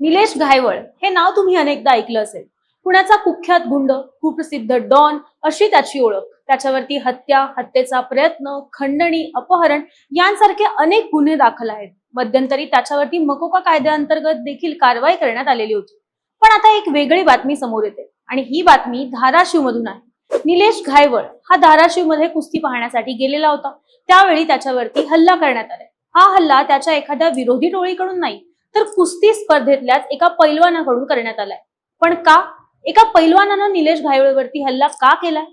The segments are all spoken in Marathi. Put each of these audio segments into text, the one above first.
निलेश घायवळ हे नाव तुम्ही अनेकदा ऐकलं असेल. पुण्याचा कुख्यात गुंड कुप्रसिद्ध डॉन अशी त्याची ओळख. त्याच्यावरती हत्या हत्येचा प्रयत्न खंडणी अपहरण यांसारखे अनेक गुन्हे दाखल आहेत. मध्यंतरी त्याच्यावरती मकोका कायद्याअंतर्गत देखील कारवाई करण्यात आलेली होती. पण आता एक वेगळी बातमी समोर येते आणि ही बातमी धाराशिव मधून आहे. निलेश घायवळ हा धाराशिवमध्ये कुस्ती पाहण्यासाठी गेलेला होता. त्यावेळी त्याच्यावरती हल्ला करण्यात आला. हा हल्ला त्याच्या एखाद्या विरोधी टोळीकडून नाही तर कुस्ती स्पर्धेतल्याच एका पैलवानाकडून करण्यात आलाय. पण का? एका पैलवानानं निलेश घायवळवरती हल्ला का केलाय?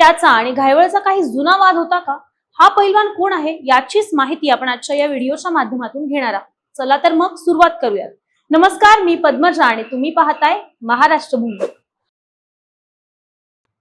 त्याचा आणि घायवळचा काही जुना वाद होता का? हा पैलवान कोण आहे? याचीच माहिती आपण आजच्या या व्हिडिओच्या माध्यमातून घेणार आहोत. चला तर मग सुरुवात करूयात. नमस्कार मी पद्मजा आणि तुम्ही पाहताय महाराष्ट्र भूमी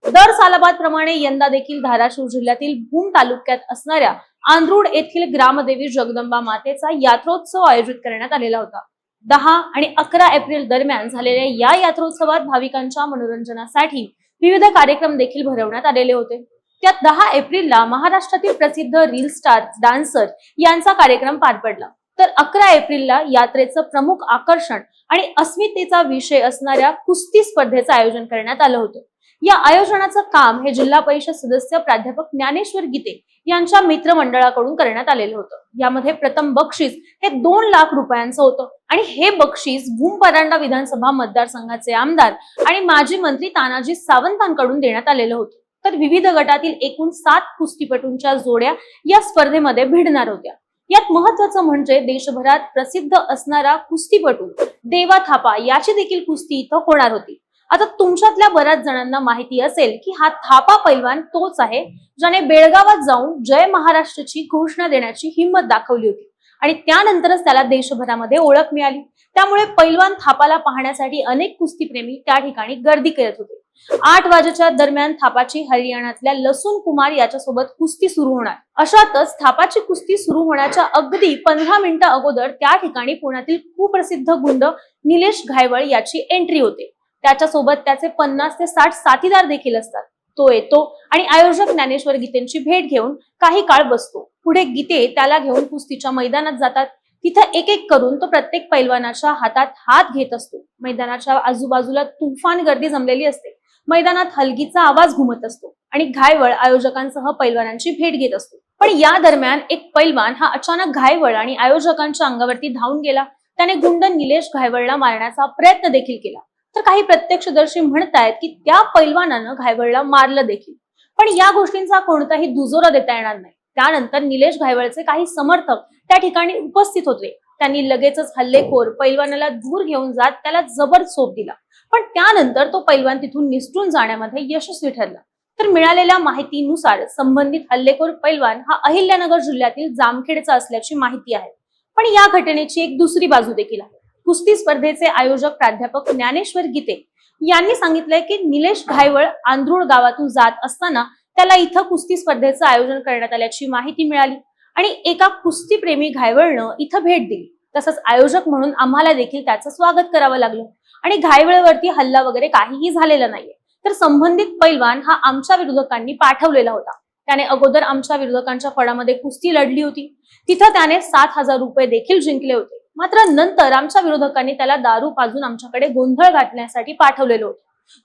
दर सालाबाद प्रमाणे यंदा देखील धाराशिव जिल्ह्यातील भूम तालुक्यात असणाऱ्या आंध्रुड येथील ग्रामदेवी जगदंबा मातेचा यात्रोत्सव आयोजित करण्यात आलेला होता. दहा आणि अकरा एप्रिल दरम्यान झालेल्या या यात्रोत्सवात भाविकांच्या मनोरंजनासाठी विविध कार्यक्रम देखील भरवण्यात आलेले होते. त्यात दहा एप्रिलला महाराष्ट्रातील प्रसिद्ध रील स्टार डान्सर यांचा कार्यक्रम पार पडला. तर अकरा एप्रिलला यात्रेचं प्रमुख आकर्षण आणि अस्मितेचा विषय असणाऱ्या कुस्ती स्पर्धेचं आयोजन करण्यात आलं होतं. या आयोजनाचं काम हे जिल्हा परिषद सदस्य प्राध्यापक ज्ञानेश्वर गीते यांच्या मित्रमंडळाकडून करण्यात आलेलं होतं. यामध्ये प्रथम बक्षीस हे दोन लाख रुपयांचं होतं. आणि हे बक्षीस भूम परांडा विधानसभा मतदारसंघाचे आमदार आणि माजी मंत्री तानाजी सावंतांकडून देण्यात आलेलं होतं. तर विविध गटातील एकूण सात कुस्तीपटूंच्या जोड्या या स्पर्धेमध्ये भिडणार होत्या. यात महत्वाचं म्हणजे देशभरात प्रसिद्ध असणारा कुस्तीपटू देवा थापा याची देखील कुस्ती इथं होणार होती. आता तुमच्यातल्या बऱ्याच जणांना माहिती असेल की हा थापा पैलवान तोच आहे ज्याने बेळगावात जाऊन जय महाराष्ट्राची घोषणा देण्याची हिंमत दाखवली होती. आणि त्यानंतरच त्याला देशभरामध्ये ओळख मिळाली. त्यामुळे पैलवान थापाला पाहण्यासाठी अनेक कुस्तीप्रेमी त्या ठिकाणी गर्दी करत होते. आठ वाजेच्या दरम्यान थापाची हरियाणातल्या लसून कुमार याच्यासोबत कुस्ती सुरू होणार. अशातच थापाची कुस्ती सुरू होण्याच्या अगदी पंधरा मिनिटं अगोदर त्या ठिकाणी पुण्यातील कुप्रसिद्ध गुंड निलेश घायवळ याची एंट्री होते. त्याच्यासोबत त्याचे पन्नास ते साठ साथीदार देखील असतात. तो येतो आणि आयोजक ज्ञानेश्वर गीतेंची भेट घेऊन काही काळ बसतो. पुढे गीते त्याला घेऊन कुस्तीच्या मैदानात जातात. तिथं एक एक करून तो प्रत्येक पैलवानाच्या हातात हात घेत असतो. मैदानाच्या आजूबाजूला तुफान गर्दी जमलेली असते. मैदानात हलगीचा आवाज घुमत असतो आणि घायवळ आयोजकांसह पैलवानांची भेट घेत असतो. पण या दरम्यान एक पैलवान हा अचानक घायवळ आणि आयोजकांच्या अंगावरती धावून गेला. त्याने गुंड निलेश घायवळला मारण्याचा प्रयत्न देखील केला. तर काही प्रत्यक्षदर्शी म्हणतायत की त्या पैलवानानं घायवळला मारलं देखील. पण या गोष्टींचा कोणताही दुजोरा देता येणार नाही. त्यानंतर निलेश घायवळचे काही समर्थक त्या ठिकाणी उपस्थित होते. त्यांनी लगेचच हल्लेखोर पैलवानाला दूर घेऊन जात त्याला जबर सोप दिला. पण त्यानंतर तो पैलवान तिथून निसटून जाण्यामध्ये यशस्वी ठरला. तर मिळालेल्या माहितीनुसार संबंधित हल्लेखोर पैलवान हा अहिल्यानगर जिल्ह्यातील जामखेडचा असल्याची माहिती आहे. पण या घटनेची एक दुसरी बाजू देखील आहे. कुस्ती स्पर्धेचे आयोजक प्राध्यापक ज्ञानेश्वर गीते यांनी सांगितलंय की निलेश घायवळ आंध्रुळ गावातून जात असताना त्याला इथं कुस्ती स्पर्धेचं आयोजन करण्यात आल्याची माहिती मिळाली. आणि एका कुस्तीप्रेमी घायवळनं इथं भेट दिली. तसंच आयोजक म्हणून आम्हाला देखील त्याचं स्वागत करावं लागलं. आणि घायवळवरती हल्ला वगैरे काहीही झालेला नाहीये. तर संबंधित पैलवान हा आमच्या विरोधकांनी पाठवलेला होता. त्याने अगोदर आमच्या विरोधकांच्या फळामध्ये कुस्ती लढली होती. तिथं त्याने सात हजार रुपये देखील जिंकले होते. मात्र नंतर आमच्या विरोधकांनी त्याला दारू पाजून आमच्याकडे गोंधळ घातण्यासाठी पाठवलेलं होतं.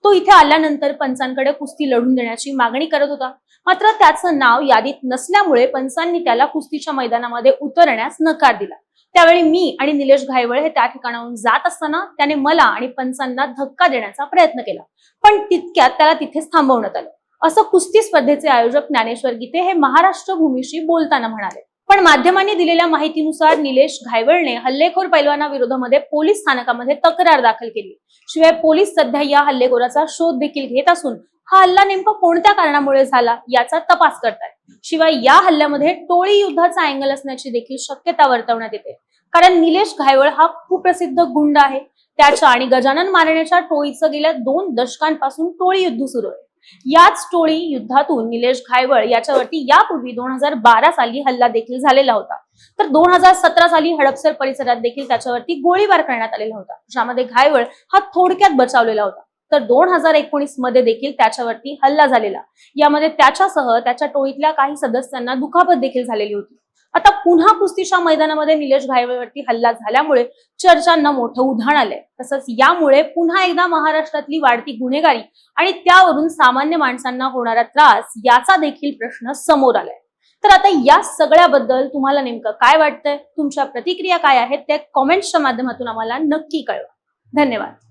तो इथे आल्यानंतर पंचांकडे कुस्ती लढून देण्याची मागणी करत होता. मात्र त्याचं नाव यादीत नसल्यामुळे पंचांनी त्याला कुस्तीच्या मैदानामध्ये उतरण्यास नकार दिला. त्यावेळी मी आणि निलेश घायवळ हे त्या ठिकाणाहून जात असताना त्याने मला आणि पंचांना धक्का देण्याचा प्रयत्न केला. पण तितक्यात त्याला तिथेच थांबवण्यात आलं. असं कुस्ती स्पर्धेचे आयोजक ज्ञानेश्वर गीते हे महाराष्ट्र भूमीशी बोलताना म्हणाले. पण माध्यमांनी दिलेल्या माहितीनुसार निलेश घायवळने हल्लेखोर पैलवानाविरोधामध्ये पोलीस स्थानकामध्ये तक्रार दाखल केली. शिवाय पोलीस सध्या या हल्लेखोराचा शोध देखील घेत असून हा हल्ला नेमका कोणत्या कारणामुळे झाला याचा तपास करतात शिवाय या हल्ल्यामध्ये टोळी युद्धाचा अँगल असण्याची देखील शक्यता वर्तवण्यात येते. कारण निलेश घायवळ हा कुप्रसिद्ध गुंड आहे. त्याच्या आणि गजानन मारण्याच्या टोळीचं गेल्या दोन दशकांपासून टोळी युद्ध सुरू आहे. याच टोळी युद्धातून निलेश घायवळ याच्यावरती यापूर्वी दोन हजार बारा साली हल्ला देखील झालेला होता. तर दोन हजार सतरा साली हडपसर परिसरात देखील त्याच्यावरती गोळीबार करण्यात आलेला होता. ज्यामध्ये घायवळ हा थोडक्यात बचावलेला होता. तर दोन हजार एकोणीसमध्ये देखील त्याच्यावरती हल्ला झालेला. यामध्ये त्याच्यासह त्याच्या टोळीतल्या काही सदस्यांना दुखापत देखील झालेली होती. आता पुन्हा कुस्तीच्या मैदानामध्ये निलेश घायवरती हल्ला झाल्यामुळे चर्चांना मोठं उधाण आलंय. तसंच यामुळे पुन्हा एकदा महाराष्ट्रातली वाढती गुन्हेगारी आणि त्यावरून सामान्य माणसांना होणारा त्रास याचा देखील प्रश्न समोर आलाय. तर आता या सगळ्याबद्दल तुम्हाला नेमकं काय वाटतंय? तुमच्या प्रतिक्रिया काय आहेत? त्या कॉमेंट्सच्या माध्यमातून आम्हाला नक्की कळवा. धन्यवाद.